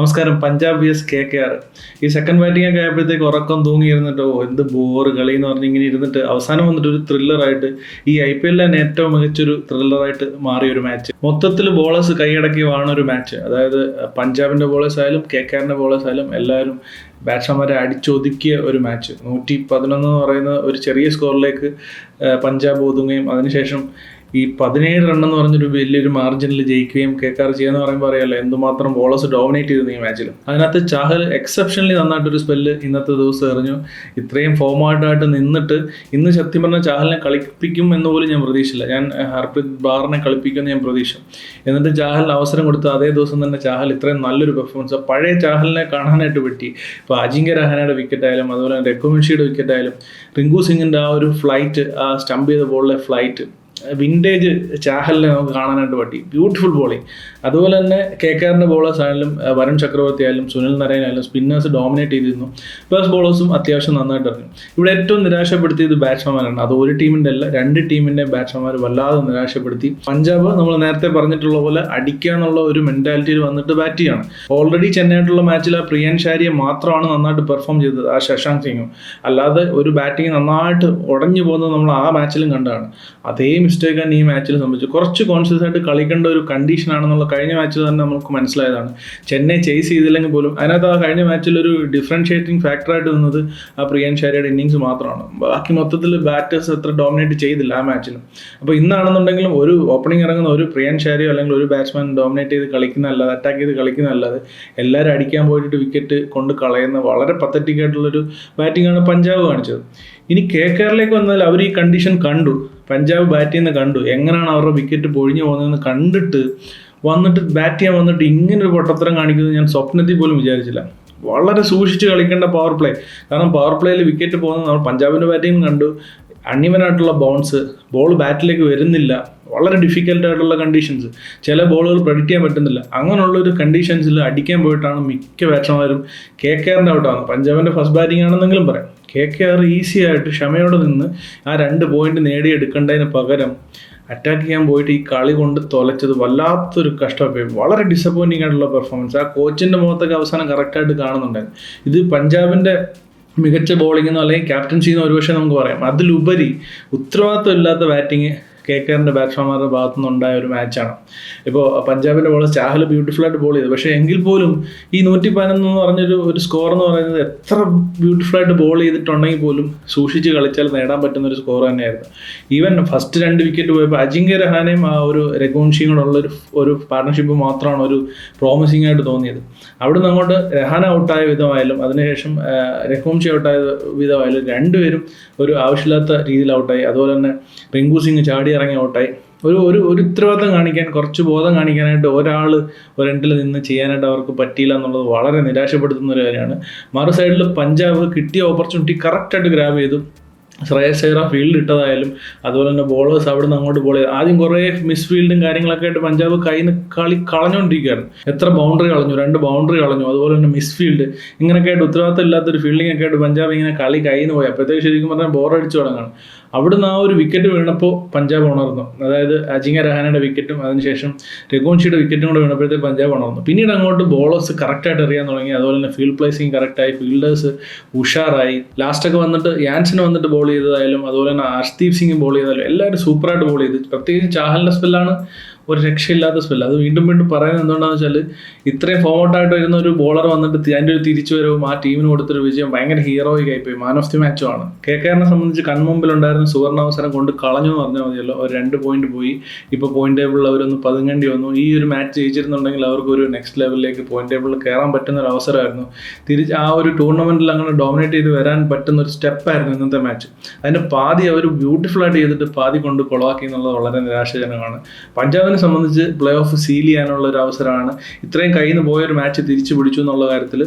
നമസ്കാരം Punjab S K K R ഈ second batting ഒക്കെ ആയപ്പോഴത്തേക്ക് ഉറക്കം തൂങ്ങിയിരുന്നിട്ട് ഓ എന്ത് ബോറ് കളി എന്ന് പറഞ്ഞ് ഇങ്ങനെ ഇരുന്നിട്ട് അവസാനം വന്നിട്ട് ഒരു ത്രില്ലറായിട്ട് ഈ ഐ പി തന്നെ ഏറ്റവും മികച്ചൊരു ത്രില്ലറായിട്ട് മാറിയ ഒരു മാച്ച് മൊത്തത്തിൽ ബോളേഴ്സ് കൈയടക്കി വാണ ഒരു മാച്ച് അതായത് പഞ്ചാബിന്റെ ബോളേഴ്സ് ആയാലും കെ കെ ആറിന്റെ ബോളേഴ്സ് ആയാലും എല്ലാവരും ബാറ്റ്സ്മാൻമാരെ അടിച്ചൊതുക്കിയ ഒരു മാച്ച് നൂറ്റി പതിനൊന്ന് എന്ന് പറയുന്ന ഒരു ചെറിയ സ്കോറിലേക്ക് പഞ്ചാബ് ഒതുങ്ങുകയും അതിനുശേഷം ഈ പതിനേഴ് റൺ എന്ന് പറഞ്ഞൊരു വലിയൊരു മാർജിനിൽ ജയിക്കുകയും കെ കാർ ചെയ്യുന്ന പറയുമ്പോൾ അറിയാമല്ലോ എന്തുമാത്രം ബോളേഴ്സ് ഡോമിനേറ്റ് ചെയ്തിരുന്നു ഈ മാച്ചിൽ അതിനകത്ത് ചാഹൽ എക്സെപ്ഷനലി നന്നായിട്ടൊരു സ്പെല്ല് ഇന്നത്തെ ദിവസം എറിഞ്ഞു. ഇത്രയും ഫോമായിട്ടായിട്ട് നിന്നിട്ട് ഇന്ന് സത്യം പറഞ്ഞാൽ ചാഹലിനെ കളിപ്പിക്കും എന്ന് പോലും ഞാൻ പ്രതീക്ഷിച്ചില്ല. ഞാൻ ഹർപ്രീത് ബാറിനെ കളിപ്പിക്കുമെന്ന് ഞാൻ പ്രതീക്ഷ എന്നിട്ട് ചാഹലിന് അവസരം കൊടുത്ത് അതേ ദിവസം തന്നെ ചാഹൽ ഇത്രയും നല്ലൊരു പെർഫോമൻസ് പഴയ ചാഹലിനെ കാണാനായിട്ട് പറ്റി. ഇപ്പോൾ അജിങ്ക്യ രഹാനയുടെ വിക്കറ്റ് ആയാലും അതുപോലെ തന്നെ രഘുവംഷിയുടെ വിക്കറ്റ് ആയാലും റിങ്കു സിംഗിന്റെ ആ ഒരു ഫ്ലൈറ്റ് ആ സ്റ്റംപ് ചെയ്ത ബോളിലെ ഫ്ലൈറ്റ് വിന്റേജ് ചാഹലിനെ നമുക്ക് കാണാനായിട്ട് പറ്റി. ബ്യൂട്ടിഫുൾ ബോളിംഗ് അതുപോലെ തന്നെ കെ കെആറിന്റെ ബോളേഴ്സ് ആയാലും വരൺ ചക്രവർത്തി ആയാലും സുനിൽ നരയൻ ആയാലും സ്പിന്നേഴ്സ് ഡോമിനേറ്റ് ചെയ്തിരുന്നു. ഫേസ്റ്റ് ബോളേഴ്സും അത്യാവശ്യം നന്നായിട്ട് ഇറങ്ങി. ഇവിടെ ഏറ്റവും നിരാശപ്പെടുത്തിയത് ബാറ്റ്സ്മാൻമാരാണ് അത് ഒരു ടീമിന്റെ അല്ല രണ്ട് ടീമിന്റെ ബാറ്റ്സ്മാൻമാർ വല്ലാതെ നിരാശപ്പെടുത്തി. പഞ്ചാബ് നമ്മൾ നേരത്തെ പറഞ്ഞിട്ടുള്ള പോലെ അടിക്കാന്നുള്ള ഒരു മെന്റാലിറ്റിയിൽ വന്നിട്ട് ബാറ്റ് ചെയ്യാണ്. ഓൾറെഡി ചെന്നൈയായിട്ടുള്ള മാച്ചിൽ ആ പ്രിയൻ ഷാരിയെ മാത്രമാണ് നന്നായിട്ട് പെർഫോം ചെയ്തത് ആ ശശാങ്ക് സിംഗും. അല്ലാതെ ഒരു ബാറ്റിംഗ് നന്നായിട്ട് ഉടഞ്ഞു പോകുന്നത് നമ്മൾ ആ മാച്ചിലും കണ്ടതാണ്. അതേ മിസ്റ്റേക്കാണ് ഈ മാച്ചിൽ സംഭവിച്ചു. കുറച്ച് കോൺഷ്യസ് ആയിട്ട് കളിക്കേണ്ട ഒരു കണ്ടീഷൻ ആണെന്നുള്ള കഴിഞ്ഞ മാച്ചിൽ തന്നെ നമുക്ക് മനസ്സിലായതാണ്. ചെന്നൈ ചേസ് ചെയ്തില്ലെങ്കിൽ പോലും അതിനകത്ത് ആ കഴിഞ്ഞ മാച്ചിൽ ഒരു ഡിഫറൻഷിയേറ്റിംഗ് ഫാക്ടറായിട്ട് നിന്നത് ആ പ്രിയൻ ഷാരിയുടെ ഇന്നിങ്സ് മാത്രമാണ്. ബാക്കി മൊത്തത്തിൽ ബാറ്റേഴ്സ് അത്ര ഡോമിനേറ്റ് ചെയ്തില്ല ആ മാച്ചിലും അപ്പോൾ ഇന്നാണെന്നുണ്ടെങ്കിലും ഒരു ഓപ്പണിംഗ് ഇറങ്ങുന്ന ഒരു പ്രിയൻ ഷാരിയോ അല്ലെങ്കിൽ ഒരു ബാറ്റ്സ്മാൻ ഡോമിനേറ്റ് ചെയ്ത് കളിക്കുന്നതല്ലാതെ അറ്റാക്ക് ചെയ്ത് കളിക്കുന്നതല്ലാതെ എല്ലാവരും അടിക്കാൻ പോയിട്ട് വിക്കറ്റ് കൊണ്ട് കളയുന്ന വളരെ പത്തറ്റിക് ബാറ്റിംഗ് ആണ് പഞ്ചാബ് കാണിച്ചത്. ഇനി കെ കെയറിലേക്ക് വന്നാൽ അവർ ഈ കണ്ടീഷൻ കണ്ടു. പഞ്ചാബ് ബാറ്റ് ചെയ്യുന്ന കണ്ടു. എങ്ങനെയാണ് അവരുടെ വിക്കറ്റ് പൊഴിഞ്ഞു പോകുന്നതെന്ന് കണ്ടിട്ട് വന്നിട്ട് ബാറ്റ് ചെയ്യാൻ വന്നിട്ട് ഇങ്ങനെ ഒരു പൊട്ടത്തരം കാണിക്കുന്നത് ഞാൻ സ്വപ്നത്തിൽ പോലും വിചാരിച്ചില്ല. വളരെ സൂക്ഷിച്ച് കളിക്കേണ്ട പവർ പ്ലേ കാരണം പവർ പ്ലേയിൽ വിക്കറ്റ് പോകുന്നത് നമ്മൾ പഞ്ചാബിന്റെ ബാറ്റിംഗ് കണ്ടു. അണ്ണിവനായിട്ടുള്ള ബൗൺസ് ബോൾ ബാറ്റിലേക്ക് വരുന്നില്ല. വളരെ ഡിഫിക്കൽട്ടായിട്ടുള്ള കണ്ടീഷൻസ് ചില ബോളുകൾ പ്രഡിക്റ്റ് ചെയ്യാൻ പറ്റുന്നില്ല. അങ്ങനെയുള്ള ഒരു കണ്ടീഷൻസിൽ അടിക്കാൻ പോയിട്ടാണ് മിക്ക ബാറ്റ്സ്മാരും കെ കെ ആറിന്റെ ഔട്ടാണ് പഞ്ചാബിന്റെ ഫസ്റ്റ് ബാറ്റിംഗ് ആണെന്നെങ്കിലും പറയാം. കെ കെ ആർ ഈസി ആയിട്ട് ക്ഷമയോടെ നിന്ന് ആ രണ്ട് പോയിന്റ് നേടിയെടുക്കേണ്ടതിന് പകരം അറ്റാക്ക് ചെയ്യാൻ പോയിട്ട് ഈ കളി കൊണ്ട് തൊലച്ചത് വല്ലാത്തൊരു കഷ്ടമായി വളരെ ഡിസപ്പോയിന്റിംഗ് ആയിട്ടുള്ള പെർഫോമൻസ് ആ കോച്ചിന്റെ മുഖത്തൊക്കെ അവസാനം കറക്റ്റായിട്ട് കാണുന്നുണ്ടായിരുന്നു. ഇത് പഞ്ചാബിന്റെ മികച്ച ബോളിംഗ് എന്നോ അല്ലെങ്കിൽ ക്യാപ്റ്റൻസി എന്നോ ഒരുപക്ഷെ നമുക്ക് പറയാം. അതിലുപരി ഉത്തരവാദിത്വം ഇല്ലാത്ത ബാറ്റിംഗ് കെ കെ ആറിന്റെ ബാറ്റ്സ്മാൻമാരുടെ ഭാഗത്തു നിന്നുണ്ടായ ഒരു മാച്ചാണ് ഇപ്പോൾ പഞ്ചാബിന്റെ ബോളർ ചാഹൽ ബ്യൂട്ടിഫുൾ ആയിട്ട് ബോൾ ചെയ്തു. പക്ഷേ എങ്കിൽ പോലും ഈ നൂറ്റി പതിനൊന്ന് എന്ന് പറഞ്ഞൊരു ഒരു സ്കോർ എന്ന് പറയുന്നത് എത്ര ബ്യൂട്ടിഫുൾ ആയിട്ട് ബോൾ ചെയ്തിട്ടുണ്ടെങ്കിൽ പോലും സൂക്ഷിച്ച് കളിച്ചാൽ നേടാൻ പറ്റുന്ന ഒരു സ്കോർ തന്നെയായിരുന്നു. ഈവൻ ഫസ്റ്റ് രണ്ട് വിക്കറ്റ് പോയപ്പോൾ അജിങ്ക്യ രഹാനയും ആ ഒരു രഘുവംശിയും കൂടെ ഒരു ഒരു പാർട്ണർഷിപ്പ് മാത്രമാണ് ഒരു പ്രോമിസിംഗ് ആയിട്ട് തോന്നിയത്. അവിടുന്ന് അങ്ങോട്ട് രഹാന ഔട്ടായ വിധമായാലും അതിനുശേഷം രഘുവംശി ഔട്ടായ വിധമായാലും രണ്ടുപേരും ഒരു ആവശ്യമില്ലാത്ത രീതിയിൽ ഔട്ടായി അതുപോലെ തന്നെ റിങ്കു സിംഗ് ചാടി ഇറങ്ങി ഔട്ടായി ഒരു ഒരു ഒരു ഉത്തരവാദിത്തം കാണിക്കാൻ കുറച്ച് ബോധം കാണിക്കാനായിട്ട് ഒരാൾ ഒരു എൻഡിൽ നിന്ന് ചെയ്യാനായിട്ട് അവർക്ക് പറ്റിയില്ല എന്നുള്ളത് വളരെ നിരാശപ്പെടുത്തുന്ന ഒരു കാര്യമാണ്. മറു സൈഡിൽ പഞ്ചാബ് കിട്ടിയ ഓപ്പർച്യൂണിറ്റി കറക്റ്റായിട്ട് ഗ്രാബ് ചെയ്തു. ശ്രേയസ് അയ്യർ ഫീൽഡ് ഇട്ടതായാലും അതുപോലെ തന്നെ ബോളേഴ്സ് അവിടെ നിന്ന് അങ്ങോട്ട് ബോൾ ആദ്യം കുറേ മിസ് ഫീൽഡും കാര്യങ്ങളൊക്കെ ആയിട്ട് പഞ്ചാബ് കയ്യിൽ നിന്ന് കളി കളഞ്ഞുകൊണ്ടിരിക്കുകയായിരുന്നു എത്ര ബൗണ്ടറി കളഞ്ഞു രണ്ട് ബൗണ്ടറി കളഞ്ഞു അതുപോലെ തന്നെ മിസ് ഫീൽഡ് ഇങ്ങനെയൊക്കെ ആയിട്ട് ഉത്തരവാദിത്തം ഇല്ലാത്തൊരു ഫീൽഡിംഗ് ഒക്കെ ആയിട്ട് പഞ്ചാബ് ഇങ്ങനെ കളി കയ്യിൽ നിന്ന് പോയി. അപ്പോഴത്തേക്ക് ശരിക്കും പറഞ്ഞാൽ ബോറടിച്ചു തുടങ്ങാണ് അവിടുന്ന് ആ ഒരു വിക്കറ്റ് വീണപ്പോൾ പഞ്ചാബ് ഉണർന്നു അതായത് അജിങ്ക രഹാനയുടെ വിക്കറ്റും അതിനുശേഷം രഘുവംശിയുടെ വിക്കറ്റും കൂടെ വീണപ്പോഴത്തേക്ക് പഞ്ചാബ് ഉണർന്നു പിന്നീട് അങ്ങോട്ട് ബോളേഴ്സ് കറക്റ്റായിട്ട് എറിയാൻ തുടങ്ങി. അതുപോലെ തന്നെ ഫീൽഡ് പ്ലേസിങ് കറക്റ്റായി ഫീൽഡേഴ്സ് ഉഷാറായി. ലാസ്റ്റൊക്കെ വന്നിട്ട് യാൻസിന് വന്നിട്ട് ബോൾ ചെയ്തതായാലും അതുപോലെ തന്നെ അർഷ്ദീപ് സിംഗ് ബോൾ ചെയ്താലും എല്ലാവരും സൂപ്പറായിട്ട് ബോൾ ചെയ്ത്. പ്രത്യേകിച്ച് ചാഹലിന്റെ സ്പെല്ലാണ് ഒരു രക്ഷയില്ലാത്ത സ്പെല്ല് അത് വീണ്ടും വീണ്ടും പറയുന്നത് എന്തുകൊണ്ടാണെന്ന് വെച്ചാൽ ഇത്രയും ആയിട്ട് വരുന്ന ഒരു ബോളർ വന്നിട്ട് അതിന്റെ ഒരു തിരിച്ചുവരവും ആ ടീമിന് കൊടുത്തൊരു വിജയം ഭയങ്കര ഹീറോയിക് ആയിപ്പോയി. മാൻ ഓഫ് ദി മാച്ചും ആണ്. കെ കെറിനെ സംബന്ധിച്ച് കൺമുമ്പിലുണ്ടായിരുന്ന സുവർണാവസരം കൊണ്ട് കളഞ്ഞു എന്ന് പറഞ്ഞാൽ മതിയല്ലോ. ഒരു രണ്ട് പോയിന്റ് പോയി. ഇപ്പോൾ പോയിന്റ് ടേബിളിൽ അവരൊന്ന് പതുങ്ങേണ്ടി വന്നു. ഈ ഒരു മാച്ച് ജയിച്ചിരുന്നുണ്ടെങ്കിൽ അവർക്ക് ഒരു നെക്സ്റ്റ് ലെവലിലേക്ക് പോയിന്റ് ടേബിളിൽ കയറാൻ പറ്റുന്ന ഒരു അവസരമായിരുന്നു. തിരിച്ച് ആ ഒരു ടൂർണമെന്റിൽ അങ്ങനെ ഡോമിനേറ്റ് ചെയ്ത് വരാൻ പറ്റുന്ന ഒരു സ്റ്റെപ്പായിരുന്നു ഇന്നത്തെ മാച്ച് അതിന്റെ പാതി അവർ ബ്യൂട്ടിഫുൾ ആയിട്ട് ചെയ്തിട്ട് പാതി കൊണ്ട് കൊളവാക്കി എന്നുള്ളത് വളരെ നിരാശാജനകമാണ്. പഞ്ചാബിനെ സംബന്ധിച്ച് പ്ലേ ഓഫ് സീൽ ചെയ്യാനുള്ള ഒരു അവസരമാണ്. ഇത്രയും കയ്യിൽ നിന്ന് പോയ ഒരു മാച്ച് തിരിച്ചു പിടിച്ചു എന്നുള്ള കാര്യത്തിൽ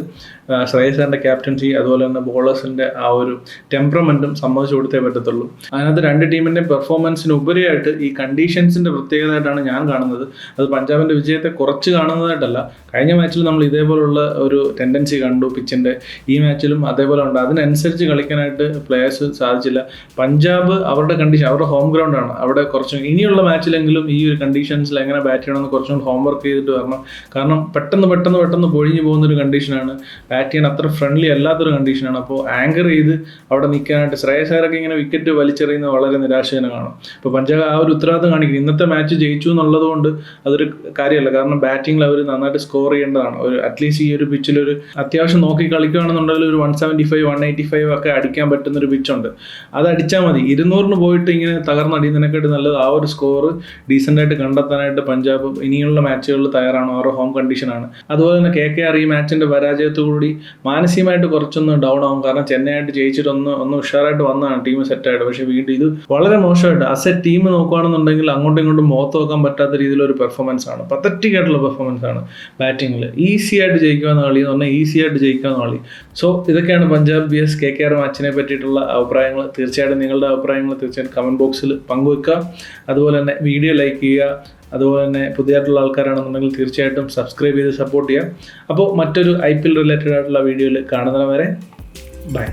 ആ, ശ്രേയസ് ക്യാപ്റ്റൻസി അതുപോലെ തന്നെ ബോളേഴ്സിന്റെ ആ ഒരു ടെമ്പറമെന്റും സമ്മതിച്ചു കൊടുത്തേ പറ്റത്തുള്ളൂ. അതിനകത്ത് രണ്ട് ടീമിന്റെ പെർഫോമൻസിന് ഉപരിയായിട്ട് ഈ കണ്ടീഷൻസിന്റെ പ്രത്യേകതയായിട്ടാണ് ഞാൻ കാണുന്നത്. അത് പഞ്ചാബിന്റെ വിജയത്തെ കുറച്ച് കാണുന്നതായിട്ടല്ല. കഴിഞ്ഞ മാച്ചിൽ നമ്മൾ ഇതേപോലുള്ള ഒരു ടെൻഡൻസി കണ്ടു. പിച്ചിന്റെ ഈ മാച്ചിലും അതേപോലെ ഉണ്ട്. അതിനനുസരിച്ച് കളിക്കാനായിട്ട് പ്ലേയേഴ്സ് സാധിച്ചില്ല. പഞ്ചാബ് അവരുടെ കണ്ടീഷൻ അവരുടെ ഹോം ഗ്രൗണ്ട് ആണ്. അവിടെ കുറച്ചും ഇനിയുള്ള മാച്ചിലെങ്കിലും ഈ ഒരു കണ്ടീഷൻസിൽ എങ്ങനെ ബാറ്റ് ചെയ്യണമെന്ന് കുറച്ചും ഹോംവർക്ക് ചെയ്തിട്ട് വരണം. കാരണം പെട്ടെന്ന് പെട്ടെന്ന് പെട്ടെന്ന് പൊഴിഞ്ഞു പോകുന്ന ഒരു കണ്ടീഷനാണ് ബാറ്റ് ചെയ്യാൻ അത്ര ഫ്രണ്ട്ലി അല്ലാത്തൊരു കണ്ടീഷനാണ് അപ്പോൾ ആങ്കർ ചെയ്ത് അവിടെ നിൽക്കാനായിട്ട് ശ്രേയസാരൊക്കെ ഇങ്ങനെ വിക്കറ്റ് വലിച്ചെറിയുന്നത് വളരെ നിരാശജനകമാണ്. ഇപ്പോൾ പഞ്ചാബ് ആ ഒരു ഉത്തരവാദിത്തം കാണിക്കുന്നു. ഇന്നത്തെ മാച്ച് ജയിച്ചു എന്നുള്ളത് കൊണ്ട് അതൊരു കാര്യമല്ല. കാരണം ബാറ്റിംഗിൽ അവർ നന്നായിട്ട് സ്കോർ ചെയ്യേണ്ടതാണ്. ഒരു അറ്റ്ലീസ്റ്റ് ഈ ഒരു പിച്ചിൽ ഒരു അത്യാവശ്യം നോക്കി കളിക്കുകയാണെന്നുണ്ടെങ്കിൽ ഒരു one seventy five one eighty five ഒക്കെ അടിക്കാൻ പറ്റുന്ന ഒരു പിച്ചുണ്ട് അത് അടിച്ചാൽ മതി. ഇരുന്നൂറിന് പോയിട്ട് ഇങ്ങനെ തകർന്നടിയുന്നതിനെക്കാട്ട് നല്ലത് ആ ഒരു സ്കോർ ഡീസന്റായിട്ട് കണ്ടെത്താനായിട്ട് പഞ്ചാബ് ഇനിയുള്ള മാച്ചുകളിൽ തയ്യാറാണ്. ഓരോ ഹോം കണ്ടീഷനാണ് അതുപോലെ തന്നെ കെ കെ ആർ ഈ മാച്ചിന്റെ പരാജയത്തോടുകൂടി മാനസികമായിട്ട് കുറച്ചൊന്ന് ഡൗൺ ആവും. കാരണം ചെന്നൈയായിട്ട് ജയിച്ചിട്ട് ഒന്ന് ഒന്ന് ഉഷാറായിട്ട് വന്നതാണ് ടീം സെറ്റായിട്ട് പക്ഷേ വീണ്ടും ഇത് വളരെ മോശമായിട്ട് അസ് എ ടീം നോക്കുകയാണെന്നുണ്ടെങ്കിൽ അങ്ങോട്ടും ഇങ്ങോട്ടും മുഖത്ത് നോക്കാൻ പറ്റാത്ത രീതിയിലൊരു പെർഫോമൻസ് ആണ്. പത്തറ്റിക് ആയിട്ടുള്ള പെർഫോമൻസ് ആണ് ബാറ്റിങ്ങിൽ ഈസി ആയിട്ട് ജയിക്കാവുന്ന കളി എന്ന് പറഞ്ഞാൽ ഈസി ആയിട്ട് ജയിക്കാവുന്ന കളി. സോ ഇതൊക്കെയാണ് Punjab B S K K R മാച്ചിനെ പറ്റിയിട്ടുള്ള അഭിപ്രായങ്ങൾ. തീർച്ചയായിട്ടും നിങ്ങളുടെ അഭിപ്രായങ്ങൾ തീർച്ചയായിട്ടും കമന്റ് ബോക്സിൽ പങ്കുവെക്കുക. അതുപോലെ തന്നെ വീഡിയോ ലൈക്ക് ചെയ്യുക. അതുപോലെ തന്നെ പുതിയതായിട്ടുള്ള ആൾക്കാരാണെന്നുണ്ടെങ്കിൽ തീർച്ചയായിട്ടും സബ്സ്ക്രൈബ് ചെയ്ത് സപ്പോർട്ട് ചെയ്യാം. അപ്പോൾ മറ്റൊരു ഐ പി എൽ റിലേറ്റഡ് ആയിട്ടുള്ള വീഡിയോയിൽ കാണുന്നവരെ ബൈ